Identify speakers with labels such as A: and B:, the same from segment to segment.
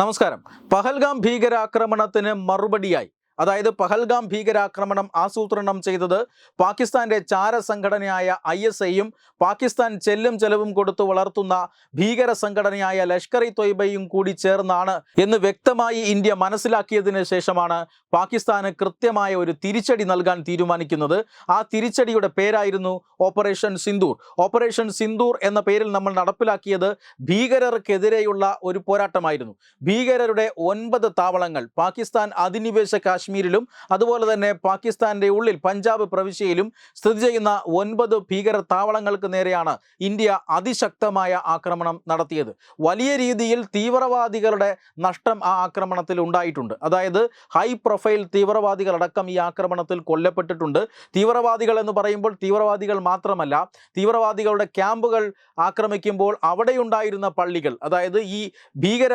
A: നമസ്കാരം. പഹൽഗാം ഭീകരാക്രമണത്തിന് മറുപടിയായി. അതായത് പഹൽഗാം ഭീകരാക്രമണം ആസൂത്രണം ചെയ്തത് പാകിസ്ഥാന്റെ ചാര സംഘടനയായ ഐ എസ് ഐയും പാകിസ്ഥാൻ ചെല്ലും ചെലവും കൊടുത്തു വളർത്തുന്ന ഭീകര സംഘടനയായ ലഷ്കർ ഇ തൊയ്ബയും കൂടി ചേർന്നാണ് എന്ന് വ്യക്തമായി ഇന്ത്യ മനസ്സിലാക്കിയതിനു ശേഷമാണ് പാകിസ്ഥാന് കൃത്യമായ ഒരു തിരിച്ചടി നൽകാൻ തീരുമാനിക്കുന്നത്. ആ തിരിച്ചടിയുടെ പേരായിരുന്നു ഓപ്പറേഷൻ സിന്ദൂർ. ഓപ്പറേഷൻ സിന്ദൂർ എന്ന പേരിൽ നമ്മൾ നടപ്പിലാക്കിയത് ഭീകരർക്കെതിരെയുള്ള ഒരു പോരാട്ടമായിരുന്നു. ഭീകരരുടെ ഒൻപത് താവളങ്ങൾ പാകിസ്ഥാൻ അധിനിവേശ കാശ്മീരിലും അതുപോലെ തന്നെ പാകിസ്ഥാന്റെ ഉള്ളിൽ പഞ്ചാബ് പ്രവിശ്യയിലും സ്ഥിതി ചെയ്യുന്ന ഒൻപത് ഭീകര താവളങ്ങൾക്ക് നേരെയാണ് ഇന്ത്യ അതിശക്തമായ ആക്രമണം നടത്തിയത്. വലിയ രീതിയിൽ തീവ്രവാദികളുടെ നഷ്ടം ആ ആക്രമണത്തിൽ ഉണ്ടായിട്ടുണ്ട്. അതായത് ഹൈ പ്രൊഫൈൽ തീവ്രവാദികളടക്കം ഈ ആക്രമണത്തിൽ കൊല്ലപ്പെട്ടിട്ടുണ്ട്. തീവ്രവാദികൾ എന്ന് പറയുമ്പോൾ തീവ്രവാദികൾ മാത്രമല്ല തീവ്രവാദികളുടെ ക്യാമ്പുകൾ ആക്രമിക്കുമ്പോൾ അവിടെയുണ്ടായിരുന്ന പള്ളികൾ അതായത് ഈ ഭീകര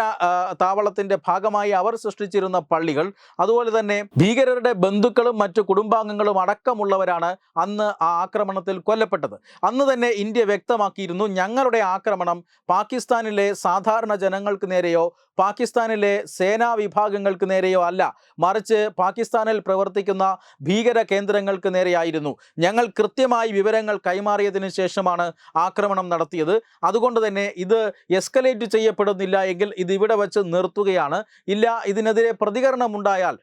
A: താവളത്തിന്റെ ഭാഗമായി അവർ സൃഷ്ടിച്ചിരുന്ന പള്ളികൾ അതുപോലെ തന്നെ ഭീകരരുടെ ബന്ധുക്കളും മറ്റു കുടുംബാംഗങ്ങളും അടക്കമുള്ളവരാണ് അന്ന് ആ ആക്രമണത്തിൽ കൊല്ലപ്പെട്ടത്. അന്ന് തന്നെ ഇന്ത്യ വ്യക്തമാക്കിയിരുന്നു ഞങ്ങളുടെ ആക്രമണം പാകിസ്ഥാനിലെ സാധാരണ ജനങ്ങൾക്ക് നേരെയോ പാകിസ്ഥാനിലെ സേനാ വിഭാഗങ്ങൾക്ക് നേരെയോ അല്ല. മറിച്ച് പാകിസ്ഥാനിൽ പ്രവർത്തിക്കുന്ന ഭീകര കേന്ദ്രങ്ങൾക്ക് നേരെയായിരുന്നു. ഞങ്ങൾ കൃത്യമായി വിവരങ്ങൾ കൈമാറിയതിനു ശേഷമാണ് ആക്രമണം നടത്തിയത്. അതുകൊണ്ട് തന്നെ ഇത് എസ്കലേറ്റ് ചെയ്യപ്പെടുന്നില്ല എങ്കിൽ ഇത് ഇവിടെ വെച്ച് നിർത്തുകയാണ്. ഇല്ല ഇതിനെതിരെ പ്രതികരണമുണ്ടായാൽ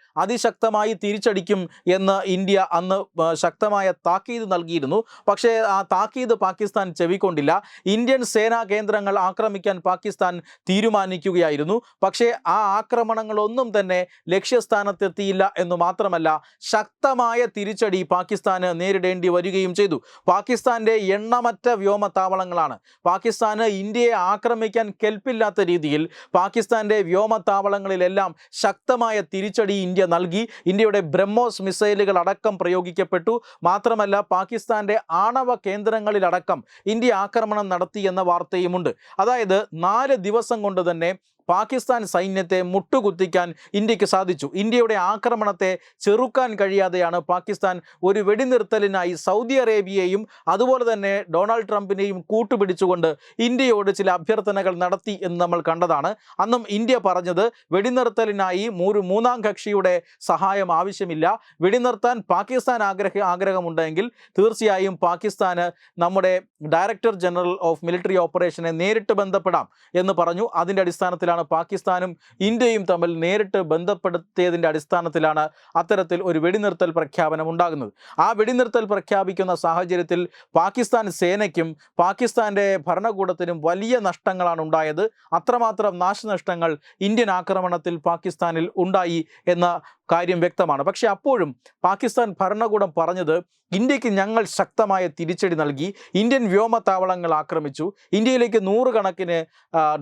A: അതിശക്തമായി തിരിച്ചടിക്കും എന്ന് ഇന്ത്യ അന്ന് ശക്തമായ താക്കീത് നൽകിയിരുന്നു. പക്ഷേ ആ താക്കീത് പാകിസ്ഥാൻ ചെവിക്കൊണ്ടില്ല. ഇന്ത്യൻ സേനാ കേന്ദ്രങ്ങൾ ആക്രമിക്കാൻ പാകിസ്ഥാൻ തീരുമാനിക്കുകയായിരുന്നു. പക്ഷേ ആ ആക്രമണങ്ങളൊന്നും തന്നെ ലക്ഷ്യസ്ഥാനത്തെത്തിയില്ല എന്ന് മാത്രമല്ല ശക്തമായ തിരിച്ചടി പാകിസ്ഥാന് നേരിടേണ്ടി വരികയും ചെയ്തു. പാകിസ്ഥാന്റെ എണ്ണമറ്റ വ്യോമത്താവളങ്ങളാണ്. പാകിസ്ഥാന് ഇന്ത്യയെ ആക്രമിക്കാൻ കെൽപ്പില്ലാത്ത രീതിയിൽ പാകിസ്ഥാന്റെ വ്യോമത്താവളങ്ങളിലെല്ലാം ശക്തമായ തിരിച്ചടി ഇന്ത്യ നൽകി ഇന്ത്യയുടെ ബ്രഹ്മോസ് മിസൈലുകൾ അടക്കം പ്രയോഗിക്കപ്പെട്ടു. മാത്രമല്ല പാകിസ്ഥാന്റെ ആണവ കേന്ദ്രങ്ങളിലടക്കം ഇന്ത്യ ആക്രമണം നടത്തി എന്ന വാർത്തയുമുണ്ട്. അതായത് നാല് ദിവസം കൊണ്ട് തന്നെ പാകിസ്ഥാൻ സൈന്യത്തെ മുട്ടുകുത്തിക്കാൻ ഇന്ത്യയ്ക്ക് സാധിച്ചു. ഇന്ത്യയുടെ ആക്രമണത്തെ ചെറുക്കാൻ കഴിയാതെയാണ് പാകിസ്ഥാൻ ഒരു വെടിനിർത്തലിനായി സൗദി അറേബ്യയെയും അതുപോലെ തന്നെ ഡൊണാൾഡ് ട്രംപിനെയും കൂട്ടുപിടിച്ചുകൊണ്ട് ഇന്ത്യയോട് ചില അഭ്യർത്ഥനകൾ നടത്തി എന്ന് നമ്മൾ കണ്ടതാണ്. അന്നും ഇന്ത്യ പറഞ്ഞത് വെടിനിർത്തലിനായി ഒരു മൂന്നാം കക്ഷിയുടെ സഹായം ആവശ്യമില്ല. വെടിനിർത്താൻ പാകിസ്ഥാൻ ആഗ്രഹ ആഗ്രഹമുണ്ടെങ്കിൽ തീർച്ചയായും പാകിസ്ഥാന് നമ്മുടെ ഡയറക്ടർ ജനറൽ ഓഫ് മിലിറ്ററി ഓപ്പറേഷനെ നേരിട്ട് ബന്ധപ്പെടാം എന്ന് പറഞ്ഞു. അതിന്റെ അടിസ്ഥാനത്തിലാണ് പാകിസ്ഥാനും ഇന്ത്യയും തമ്മിൽ നേരിട്ട് ബന്ധപ്പെടുത്തിയതിന്റെ അടിസ്ഥാനത്തിലാണ് അത്തരത്തിൽ ഒരു വെടിനിർത്തൽ പ്രഖ്യാപനം ഉണ്ടാകുന്നത്. ആ വെടിനിർത്തൽ പ്രഖ്യാപിക്കുന്ന സാഹചര്യത്തിൽ പാകിസ്ഥാൻ സേനയ്ക്കും പാകിസ്ഥാന്റെ ഭരണകൂടത്തിനും വലിയ നഷ്ടങ്ങളാണ് ഉണ്ടായത്. അത്രമാത്രം നാശനഷ്ടങ്ങൾ ഇന്ത്യൻ ആക്രമണത്തിൽ പാകിസ്ഥാനിൽ ഉണ്ടായി എന്ന കാര്യം വ്യക്തമാണ്. പക്ഷേ അപ്പോഴും പാകിസ്ഥാൻ ഭരണകൂടം പറഞ്ഞത് ഇന്ത്യയ്ക്ക് ഞങ്ങൾ ശക്തമായ തിരിച്ചടി നൽകി ഇന്ത്യൻ വ്യോമത്താവളങ്ങൾ ആക്രമിച്ചു ഇന്ത്യയിലേക്ക് നൂറുകണക്കിന്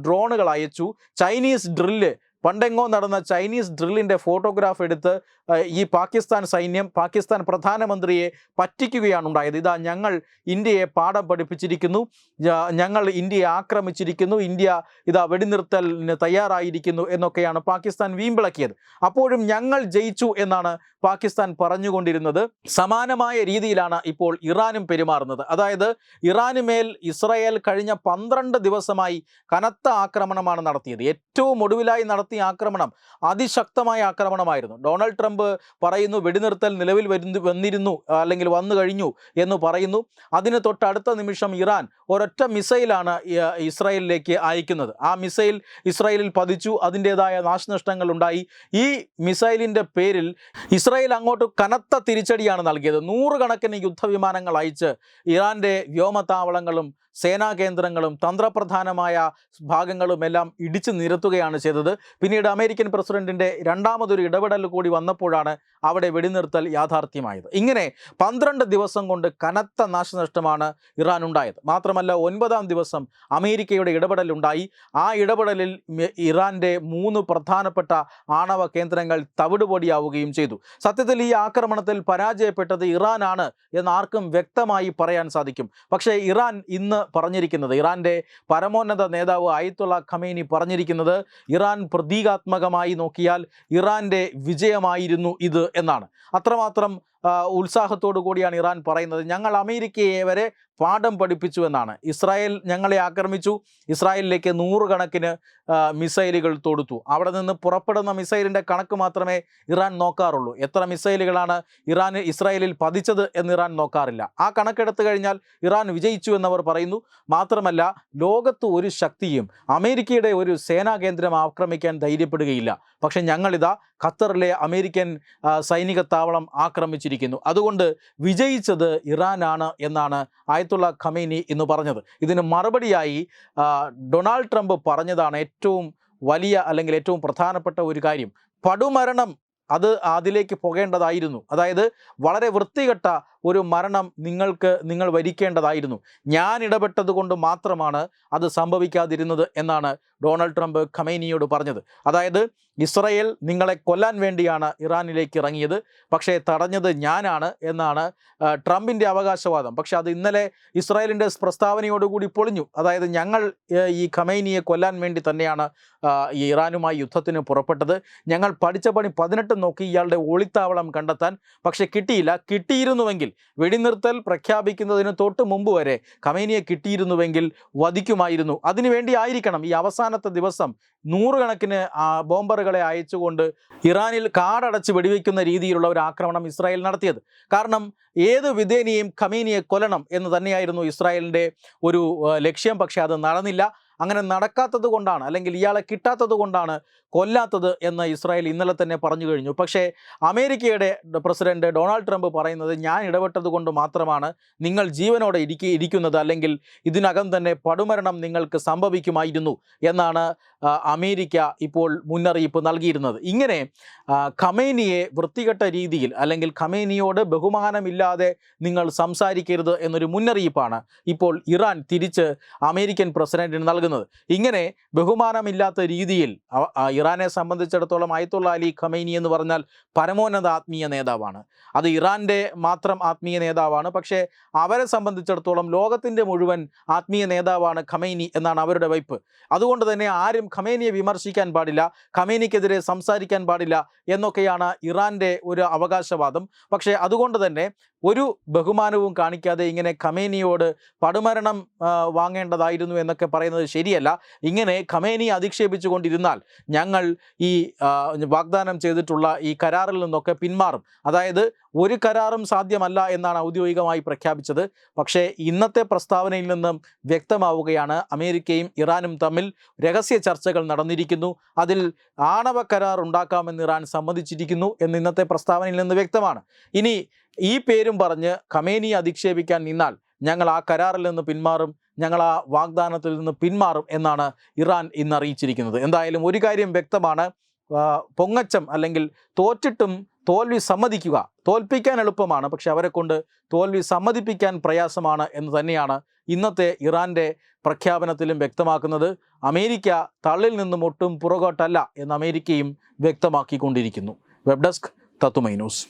A: ഡ്രോണുകൾ അയച്ചു ചൈനീസ് ഡ്രില്ല് പണ്ടെങ്ങോ നടന്ന ചൈനീസ് ഡ്രില്ലിന്റെ ഫോട്ടോഗ്രാഫ് എടുത്ത് ഈ പാകിസ്ഥാൻ സൈന്യം പാകിസ്ഥാൻ പ്രധാനമന്ത്രിയെ പറ്റിക്കുകയാണ് ഉണ്ടായത്. ഇതാ ഞങ്ങൾ ഇന്ത്യയെ പാഠം പഠിപ്പിച്ചിരിക്കുന്നു ഞങ്ങൾ ഇന്ത്യയെ ആക്രമിച്ചിരിക്കുന്നു ഇന്ത്യ ഇതാ വെടിനിർത്തലിന് തയ്യാറായിരിക്കുന്നു എന്നൊക്കെയാണ് പാകിസ്ഥാൻ വീമ്പിളക്കിയത്. അപ്പോഴും ഞങ്ങൾ ജയിച്ചു എന്നാണ് പാകിസ്ഥാൻ പറഞ്ഞുകൊണ്ടിരുന്നത്. സമാനമായ രീതിയിലാണ് ഇപ്പോൾ ഇറാനും പെരുമാറുന്നത്. അതായത് ഇറാന് മേൽ ഇസ്രായേൽ കഴിഞ്ഞ പന്ത്രണ്ട് ദിവസമായി കനത്ത ആക്രമണമാണ് നടത്തിയത്. ഏറ്റവും ഒടുവിലായി നടത്തിയ ആക്രമണം അതിശക്തമായ ആക്രമണമായിരുന്നു. ഡൊണാൾഡ് ട്രംപ് പറയുന്നു വെടിനിർത്തൽ നിലവിൽ വരുന്നു വന്നിരുന്നു അല്ലെങ്കിൽ വന്നു കഴിഞ്ഞു എന്ന് പറയുന്നു. അതിന് തൊട്ടടുത്ത നിമിഷം ഇറാൻ ഒരൊറ്റ മിസൈലാണ് ഇസ്രായേലിലേക്ക് അയക്കുന്നത്. ആ മിസൈൽ ഇസ്രായേലിൽ പതിച്ചു അതിന്റെതായ നാശനഷ്ടങ്ങൾ ഉണ്ടായി. ഈ മിസൈലിന്റെ പേരിൽ ഇസ്രായേൽ അങ്ങോട്ട് കനത്ത തിരിച്ചടിയാണ് നൽകിയത്. നൂറുകണക്കിന് യുദ്ധവിമാനങ്ങൾ അയച്ച് ഇറാന്റെ വ്യോമത്താവളങ്ങളും സേനാ കേന്ദ്രങ്ങളും തന്ത്രപ്രധാനമായ ഭാഗങ്ങളും എല്ലാം ഇടിച്ചു നിരത്തുകയാണ് ചെയ്തത്. പിന്നീട് അമേരിക്കൻ പ്രസിഡന്റിന്റെ രണ്ടാമതൊരു ഇടപെടൽ കൂടി വന്നപ്പോഴാണ് അവിടെ വെടിനിർത്തൽ യാഥാർത്ഥ്യമായത്. ഇങ്ങനെ പന്ത്രണ്ട് ദിവസം കൊണ്ട് കനത്ത നാശനഷ്ടമാണ് ഇറാൻ ഉണ്ടായത് മാത്രമല്ല ഒൻപതാം ദിവസം അമേരിക്കയുടെ ഇടപെടലുണ്ടായി ആ ഇടപെടലിൽ ഇറാന്റെ മൂന്ന് പ്രധാനപ്പെട്ട ആണവ കേന്ദ്രങ്ങൾ തവിടുപൊടിയാവുകയും ചെയ്തു. സത്യത്തിൽ ഈ ആക്രമണത്തിൽ പരാജയപ്പെട്ടത് ഇറാനാണ് എന്ന് ആർക്കും വ്യക്തമായി പറയാൻ സാധിക്കും. പക്ഷേ ഇറാൻ ഇന്ന് പറഞ്ഞിരിക്കുന്നത്. ഇറാന്റെ പരമോന്നത നേതാവ് അയത്തുള്ള ഖമേനി പറഞ്ഞിരിക്കുന്നത് ഇറാൻ പ്രതീകാത്മകമായി നോക്കിയാൽ ഇറാന്റെ വിജയമായിരുന്നു ഇത് എന്നാണ്. അത്രമാത്രം ഉത്സാഹത്തോടു കൂടിയാണ് ഇറാൻ പറയുന്നത് ഞങ്ങൾ അമേരിക്കയെ വരെ പാഠം പഠിപ്പിച്ചു എന്നാണ്. ഇസ്രായേൽ ഞങ്ങളെ ആക്രമിച്ചു ഇസ്രായേലിലേക്ക് നൂറുകണക്കിന് മിസൈലുകൾ തൊടുത്തു. അവിടെ നിന്ന് പുറപ്പെടുന്ന മിസൈലിന്റെ കണക്ക് മാത്രമേ ഇറാൻ നോക്കാറുള്ളൂ. എത്ര മിസൈലുകളാണ് ഇറാൻ ഇസ്രായേലിൽ പതിച്ചത് എന്ന് ഇറാൻ നോക്കാറില്ല. ആ കണക്കെടുത്തു കഴിഞ്ഞാൽ ഇറാൻ വിജയിച്ചു എന്നവർ പറയുന്നു. മാത്രമല്ല ലോകത്ത് ഒരു ശക്തിയും അമേരിക്കയുടെ ഒരു സേനാ കേന്ദ്രം ആക്രമിക്കാൻ ധൈര്യപ്പെടുകയില്ല. പക്ഷേ ഞങ്ങളിതാ ഖത്തറിലെ അമേരിക്കൻ സൈനിക താവളം ആക്രമിച്ചിരിക്കുന്നു. അതുകൊണ്ട് വിജയിച്ചത് ഇറാനാണ് എന്നാണ് ആയത്തുള്ള ഖമീനി ഇന്ന് പറഞ്ഞത്. ഇതിന് മറുപടിയായി ഡൊണാൾഡ് ട്രംപ് പറഞ്ഞതാണ് ഏറ്റവും വലിയ അല്ലെങ്കിൽ ഏറ്റവും പ്രധാനപ്പെട്ട ഒരു കാര്യം. പടുമരണം അത് അതിലേക്ക് പോകേണ്ടതായിരുന്നു. അതായത് വളരെ വൃത്തികെട്ട ഒരു മരണം നിങ്ങൾക്ക് നിങ്ങൾ വരിക്കേണ്ടതായിരുന്നു. ഞാൻ ഇടപെട്ടത് കൊണ്ട് മാത്രമാണ് അത് സംഭവിക്കാതിരുന്നത് എന്നാണ് ഡൊണാൾഡ് ട്രംപ് ഖമേനിയോട് പറഞ്ഞത്. അതായത് ഇസ്രയേൽ നിങ്ങളെ കൊല്ലാൻ വേണ്ടിയാണ് ഇറാനിലേക്ക് ഇറങ്ങിയത് പക്ഷേ തടഞ്ഞത് ഞാനാണ് എന്നാണ് ട്രംപിന്റെ അവകാശവാദം. പക്ഷേ അത് ഇന്നലെ ഇസ്രായേലിന്റെ പ്രസ്താവനയോടുകൂടി പൊളിഞ്ഞു. അതായത് ഞങ്ങൾ ഈ ഖമൈനിയെ കൊല്ലാൻ വേണ്ടി തന്നെയാണ് ഈ ഇറാനുമായി യുദ്ധത്തിന് പുറപ്പെട്ടത്. ഞങ്ങൾ പഠിച്ച പണി പതിനെട്ട് നോക്കി ഇയാളുടെ ഒളിത്താവളം കണ്ടെത്താൻ പക്ഷേ കിട്ടിയില്ല. കിട്ടിയിരുന്നുവെങ്കിൽ വെടിനിർത്തൽ പ്രഖ്യാപിക്കുന്നതിന് തൊട്ട് മുമ്പ് വരെ ഖമേനിയെ കിട്ടിയിരുന്നുവെങ്കിൽ വധിക്കുമായിരുന്നു. അതിനുവേണ്ടി ആയിരിക്കണം ഈ അവസാനത്തെ ദിവസം നൂറുകണക്കിന് ബോംബറുകളെ അയച്ചുകൊണ്ട് ഇറാനിൽ കാടടച്ച് വെടിവെക്കുന്ന രീതിയിലുള്ള ഒരു ആക്രമണം ഇസ്രായേൽ നടത്തിയത്. കാരണം ഏത് വിധേനയും ഖമീനിയെ കൊല്ലണം എന്ന് തന്നെയായിരുന്നു ഇസ്രായേലിന്റെ ഒരു ലക്ഷ്യം. പക്ഷേ അത് നടന്നില്ല. അങ്ങനെ നടക്കാത്തത് കൊണ്ടാണ് അല്ലെങ്കിൽ ഇയാളെ കിട്ടാത്തത് കൊണ്ടാണ് കൊല്ലാത്തത് എന്ന് ഇസ്രായേൽ ഇന്നലെ തന്നെ പറഞ്ഞു കഴിഞ്ഞു. പക്ഷേ അമേരിക്കയുടെ പ്രസിഡന്റ് ഡൊണാൾഡ് ട്രംപ് പറയുന്നത് ഞാൻ ഇടപെട്ടത് കൊണ്ട് മാത്രമാണ് നിങ്ങൾ ജീവനോടെ ഇരിക്കി ഇരിക്കുന്നത് അല്ലെങ്കിൽ ഇതിനകം തന്നെ പടുമരണം നിങ്ങൾക്ക് സംഭവിക്കുമായിരുന്നു എന്നാണ് അമേരിക്ക ഇപ്പോൾ മുന്നറിയിപ്പ് നൽകിയിരുന്നത്. ഇങ്ങനെ ഖമേനിയെ വൃത്തികെട്ട രീതിയിൽ അല്ലെങ്കിൽ ഖമേനിയോട് ബഹുമാനമില്ലാതെ നിങ്ങൾ സംസാരിക്കരുത് എന്നൊരു മുന്നറിയിപ്പാണ് ഇപ്പോൾ ഇറാൻ തിരിച്ച് അമേരിക്കൻ പ്രസിഡന്റിന് നൽകുന്നത്. ഇങ്ങനെ ബഹുമാനമില്ലാത്ത രീതിയിൽ ഇറാനെ സംബന്ധിച്ചിടത്തോളം അയത്തുള്ള അലി ഖമൈനി എന്ന് പറഞ്ഞാൽ പരമോന്നത ആത്മീയ നേതാവാണ്. അത് ഇറാന്റെ മാത്രം ആത്മീയ നേതാവാണ്. പക്ഷേ അവരെ സംബന്ധിച്ചിടത്തോളം ലോകത്തിന്റെ മുഴുവൻ ആത്മീയ നേതാവാണ് ഖമൈനി എന്നാണ് അവരുടെ വൈപ്പ്. അതുകൊണ്ട് തന്നെ ആരും ഖമേനിയെ വിമർശിക്കാൻ പാടില്ല ഖമൈനിക്കെതിരെ സംസാരിക്കാൻ പാടില്ല എന്നൊക്കെയാണ് ഇറാന്റെ ഒരു അവകാശവാദം. പക്ഷേ അതുകൊണ്ട് തന്നെ ഒരു ബഹുമാനവും കാണിക്കാതെ ഇങ്ങനെ ഖമേനിയോട് പടുമരണം വാങ്ങേണ്ടതായിരുന്നു എന്നൊക്കെ പറയുന്നത് ശരിയല്ല. ഇങ്ങനെ ഖമേനി അധിക്ഷേപിച്ചുകൊണ്ടിരുന്നാൽ ഞങ്ങൾ ഈ വാഗ്ദാനം ചെയ്തിട്ടുള്ള ഈ കരാറിൽ നിന്നൊക്കെ പിന്മാറും. അതായത് ഒരു കരാറും സാധ്യമല്ല എന്നാണ് ഔദ്യോഗികമായി പ്രഖ്യാപിച്ചത്. പക്ഷേ ഇന്നത്തെ പ്രസ്താവനയിൽ നിന്നും വ്യക്തമാവുകയാണ് അമേരിക്കയും ഇറാനും തമ്മിൽ രഹസ്യ ചർച്ചകൾ നടന്നിരിക്കുന്നു. അതിൽ ആണവ കരാർ ഉണ്ടാക്കാമെന്ന് ഇറാൻ സമ്മതിച്ചിരിക്കുന്നു എന്ന് ഇന്നത്തെ പ്രസ്താവനയിൽ നിന്ന് വ്യക്തമാണ്. ഇനി ഈ പേരും പറഞ്ഞ് ഖമേനിയെ അധിക്ഷേപിക്കാൻ നിന്നാൽ ഞങ്ങൾ ആ കരാറിൽ നിന്ന് പിന്മാറും ഞങ്ങൾ ആ വാഗ്ദാനത്തിൽ നിന്ന് പിന്മാറും എന്നാണ് ഇറാൻ ഇന്ന് അറിയിച്ചിരിക്കുന്നത്. എന്തായാലും ഒരു കാര്യം വ്യക്തമാണ് പൊങ്ങച്ചം അല്ലെങ്കിൽ തോറ്റിട്ടും തോൽവി സമ്മതിക്കുക തോൽപ്പിക്കാൻ എളുപ്പമാണ് പക്ഷെ അവരെ കൊണ്ട് തോൽവി സമ്മതിപ്പിക്കാൻ പ്രയാസമാണ് എന്ന് തന്നെയാണ് ഇന്നത്തെ ഇറാന്റെ പ്രഖ്യാപനത്തിലും വ്യക്തമാക്കുന്നത്. അമേരിക്ക തള്ളിൽ നിന്നും ഒട്ടും പുറകോട്ടല്ല എന്ന് അമേരിക്കയും വ്യക്തമാക്കിക്കൊണ്ടിരിക്കുന്നു. വെബ് ഡെസ്ക് തത്തുമൈ ന്യൂസ്.